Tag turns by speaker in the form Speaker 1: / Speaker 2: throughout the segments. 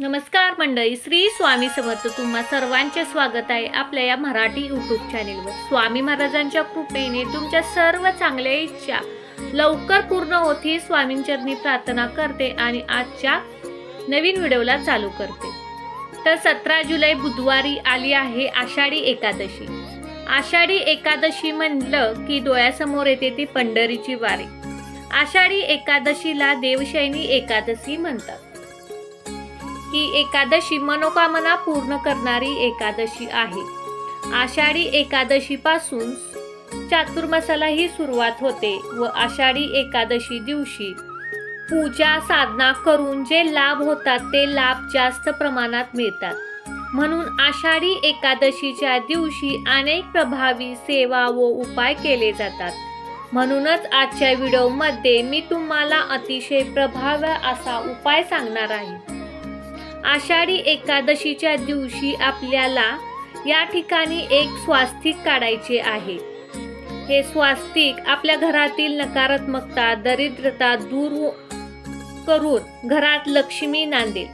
Speaker 1: नमस्कार मंडळी श्री स्वामी समर्थ तुम्हा सर्वांचे स्वागत आहे आपल्या या मराठी यूट्यूब चॅनेलवर स्वामी महाराजांच्या कृपेने तुमच्या सर्व चांगल्या इच्छा लवकर पूर्ण होती स्वामींचरणी प्रार्थना करते आणि आजच्या नवीन व्हिडिओला चालू करते. तर सतरा जुलै बुधवारी आली आहे आषाढी एकादशी. आषाढी एकादशी म्हणलं की डोळ्यासमोर येते ती पंढरीची वारी. आषाढी एकादशीला देवशैनी एकादशी म्हणतात. ही एकादशी मनोकामना पूर्ण करणारी एकादशी आहे. आषाढी एकादशीपासून चातुर्मासाला ही सुरुवात होते व आषाढी एकादशी दिवशी पूजा साधना करून जे लाभ होतात ते लाभ जास्त प्रमाणात मिळतात. म्हणून आषाढी एकादशीच्या दिवशी अनेक प्रभावी सेवा व उपाय केले जातात. म्हणूनच आजच्या व्हिडिओमध्ये मी तुम्हाला अतिशय प्रभावी असा उपाय सांगणार आहे. आषाढी एकादशीच्या दिवशी आपल्याला या ठिकाणी एक स्वास्तिक काढायचे आहे. हे स्वास्तिक आपल्या घरातील नकारात्मकता दरिद्रता दूर हो- करून घरात लक्ष्मी नांदेल.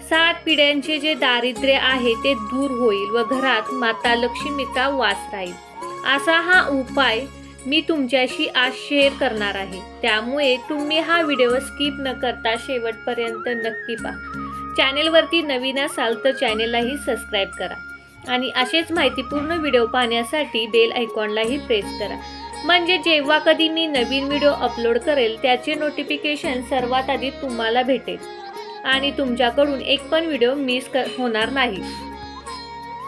Speaker 1: सात पिढ्यांचे जे दारिद्र्य आहे ते दूर होईल व घरात माता लक्ष्मीचा वास राहील. असा हा उपाय मी तुमच्याशी आज शेअर करणार आहे. त्यामुळे तुम्ही हा व्हिडिओ स्किप न करता शेवटपर्यंत नक्की पहा. चॅनेलवरती नवीन असाल तर चॅनेललाही सबस्क्राईब करा. आणि असेच माहितीपूर्ण व्हिडिओ पाहण्यासाठी बेल आयकॉनलाही प्रेस करा. म्हणजे जेव्हा कधी मी नवीन व्हिडिओ अपलोड करेल त्याचे नोटिफिकेशन सर्वात आधी तुम्हाला भेटेल. आणि तुमच्याकडून एक पण व्हिडिओ मिस कर होणार नाही.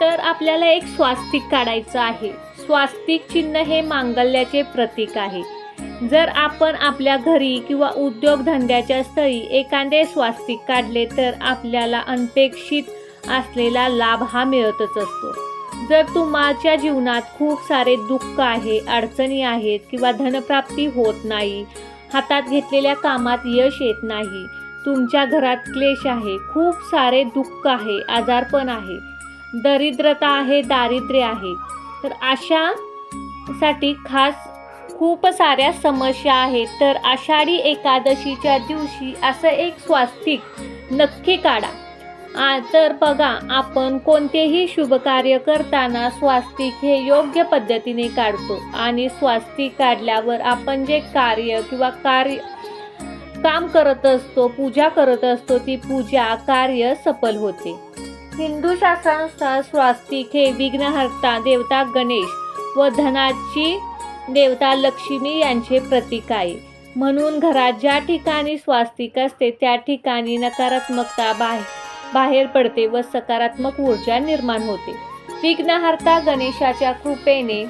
Speaker 1: तर आपल्याला एक स्वास्तिक काढायचं आहे. स्वास्तिक चिन्ह हे मांगल्याचे प्रतीक आहे. जर आपण आपल्या घरी किंवा उद्योगधंद्याच्या स्थळी एखादे स्वास्तिक काढले तर आपल्याला अनपेक्षित असलेला लाभ हा मिळतच असतो. जर तुमच्या जीवनात खूप सारे दुःख आहे अडचणी आहेत किंवा धनप्राप्ती होत नाही हातात घेतलेल्या कामात यश येत नाही तुमच्या घरात क्लेश आहे खूप सारे दुःख आहे आजारपण आहे दरिद्रता आहे दारिद्र्य आहे तर अशा साठी खास खूप साऱ्या समस्या आहेत. तर आषाढी एकादशीच्या दिवशी असं एक स्वास्तिक नक्की काढा. आ, तर बघा आपण कोणतेही शुभ कार्य करताना स्वास्तिक हे योग्य पद्धतीने काढतो. आणि स्वास्तिक काढल्यावर आपण जे कार्य किंवा कार्य काम करत असतो पूजा करत असतो ती पूजा कार्य सफल होते. हिंदू शास्त्रानुसार स्वास्तिक हे विघ्नहर्ता देवता गणेश व धनाची देवता लक्ष्मी यांचे प्रतीक आहे. म्हणून घरात ज्या ठिकाणी स्वास्तिक असते त्या ठिकाणी नकारात्मकता बाहेर बाहेर पडते व सकारात्मक ऊर्जा निर्माण होते. विघ्नहर्ता गणेशाच्या कृपेने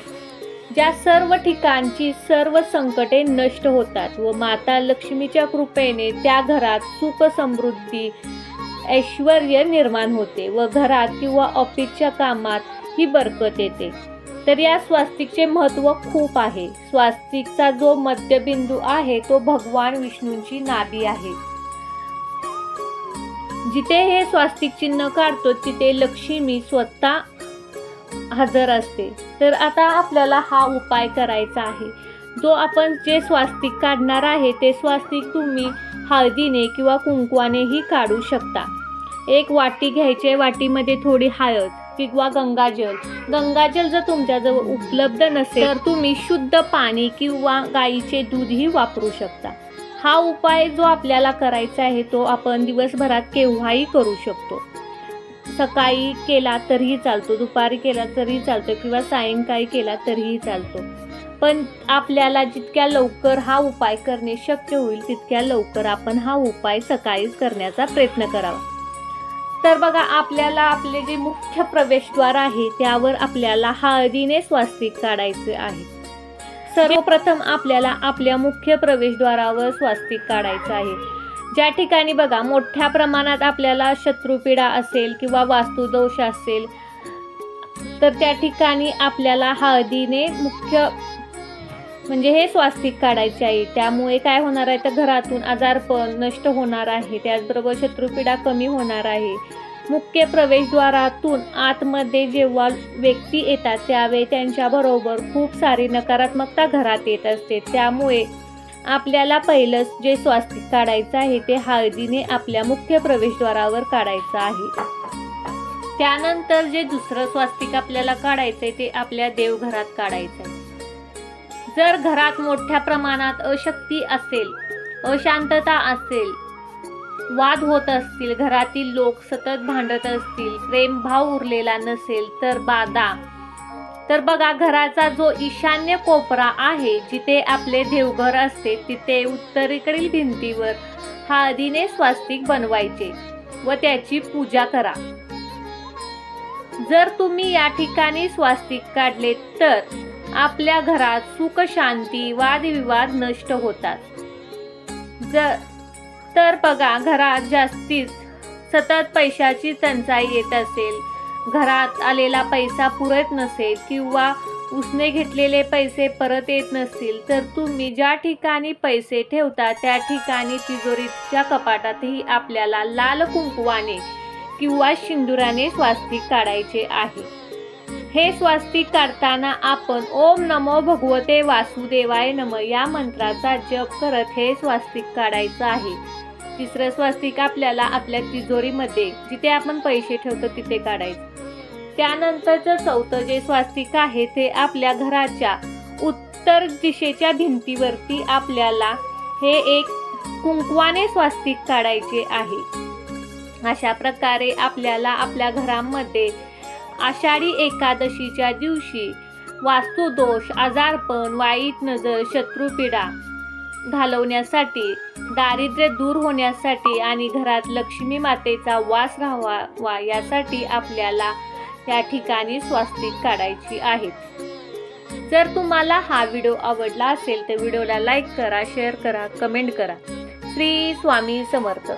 Speaker 1: ज्या सर्व ठिकाणची सर्व संकटे नष्ट होतात व माता लक्ष्मीच्या कृपेने त्या घरात सुख समृद्धी ऐश्वर निर्माण होते व घरात किंवा ऑफिसच्या कामात ही बरकत येते. तर या स्वास्तिकचे महत्त्व खूप आहे. स्वास्तिकचा जो मध्यबिंदू आहे तो भगवान विष्णूंची नाभी आहे. जिथे हे स्वास्तिक चिन्ह काढतो तिथे लक्ष्मी स्वतः हजर असते. तर आता आपल्याला हा उपाय करायचा आहे. जो आपण जे स्वास्तिक काढणार आहे ते स्वास्तिक तुम्ही हळदीने किंवा कुंकवानेही काढू शकता. एक वाटी घ्यायचे वाटीमध्ये थोडी हळद. किंवा गंगाजल. गंगाजल जर तुमच्याजवळ उपलब्ध नसेल तर तुम्ही शुद्ध पाणी किंवा गाईचे दूधही वापरू शकता. हा उपाय जो आपल्याला करायचा आहे तो आपण दिवसभरात केव्हाही करू शकतो. सकाळी केला तरीही चालतो दुपारी केला तरीही चालतो किंवा सायंकाळी केला तरीही चालतो. पण आपल्याला जितक्या लवकर हा उपाय करणे शक्य होईल तितक्या लवकर आपण हा उपाय सकाळीच करण्याचा प्रयत्न करावा. तर बघा आपल्याला आपले जे मुख्य प्रवेशद्वार आहे त्यावर आपल्याला हळदीने स्वास्तिक काढायचे आहे. सर्वप्रथम आपल्याला आपल्या मुख्य प्रवेशद्वारावर स्वास्तिक काढायचं आहे. ज्या ठिकाणी बघा मोठ्या प्रमाणात आपल्याला शत्रुपीडा असेल किंवा वास्तुदोष असेल तर त्या ठिकाणी आपल्याला हळदीने मुख्य म्हणजे हे स्वास्तिक काढायचे आहे. त्यामुळे काय होणार आहे? तर घरातून आजारपण नष्ट होणार आहे. त्याचबरोबर शत्रुपीडा कमी होणार आहे. मुख्य प्रवेशद्वारातून आतमध्ये जेव्हा व्यक्ती येतात त्यावेळी त्यांच्याबरोबर खूप सारी नकारात्मकता घरात येत असते. त्यामुळे आपल्याला पहिलंच जे स्वास्तिक काढायचं आहे ते हळदीने आपल्या मुख्य प्रवेशद्वारावर काढायचं आहे. त्यानंतर जे दुसरं स्वास्तिक आपल्याला काढायचं आहे ते आपल्या देवघरात काढायचं आहे जर घरात मोठ्या प्रमाणात अशक्ती असेल अशांतता असेल वाद होत असतील घरातील लोक सतत भांडत असतील प्रेमभाव उरलेला नसेल तर बाधा. तर बघा घराचा जो ईशान्य कोपरा आहे जिथे आपले देवघर असते तिथे उत्तरेकडील भिंतीवर हळदीने स्वास्तिक बनवायचे व त्याची पूजा करा. जर तुम्ही या ठिकाणी स्वास्तिक काढले तर आपल्या घरात सुख शांती वादविवाद नष्ट होतात. जर तर बघा घरात जास्तीत सतत पैशाची टंचाई येत असेल. घरात आलेला पैसा पुरत नसेल किंवा उसने घेतलेले पैसे परत येत नसतील तर तुम्ही ज्या ठिकाणी पैसे ठेवता त्या ठिकाणी तिजोरीच्या कपाटातही आपल्याला लाल कुंकवाने किंवा शिंदुराने स्वास्तिक काढायचे आहे. हे स्वास्तिक काढताना आपण ओम नमो भगवते वासुदेवाय नम या मंत्राचा जप करत हे स्वास्तिक काढायचं आहे. तिसरं स्वास्तिक आपल्याला आपल्या तिजोरीमध्ये जिथे आपण पैसे ठेवतो तिथे काढायचं. त्यानंतरचं चौथं जे स्वास्तिक आहे ते आपल्या घराच्या उत्तर दिशेच्या भिंतीवरती आपल्याला हे एक कुंकवाने स्वास्तिक काढायचे आहे. अशा प्रकारे आपल्याला आपल्या घरामध्ये आषाढी एकादशीच्या दिवशी वास्तुदोष आजारपण वाईट नजर शत्रुपीडा घालवण्यासाठी दारिद्र्य दूर होण्यासाठी आणि घरात लक्ष्मी मातेचा वास राहावा यासाठी आपल्याला या ठिकाणी स्वास्तिक काढायची आहेत जर तुम्हाला हा व्हिडिओ आवडला असेल तर व्हिडिओला लाईक करा शेअर करा कमेंट करा. श्री स्वामी समर्थ.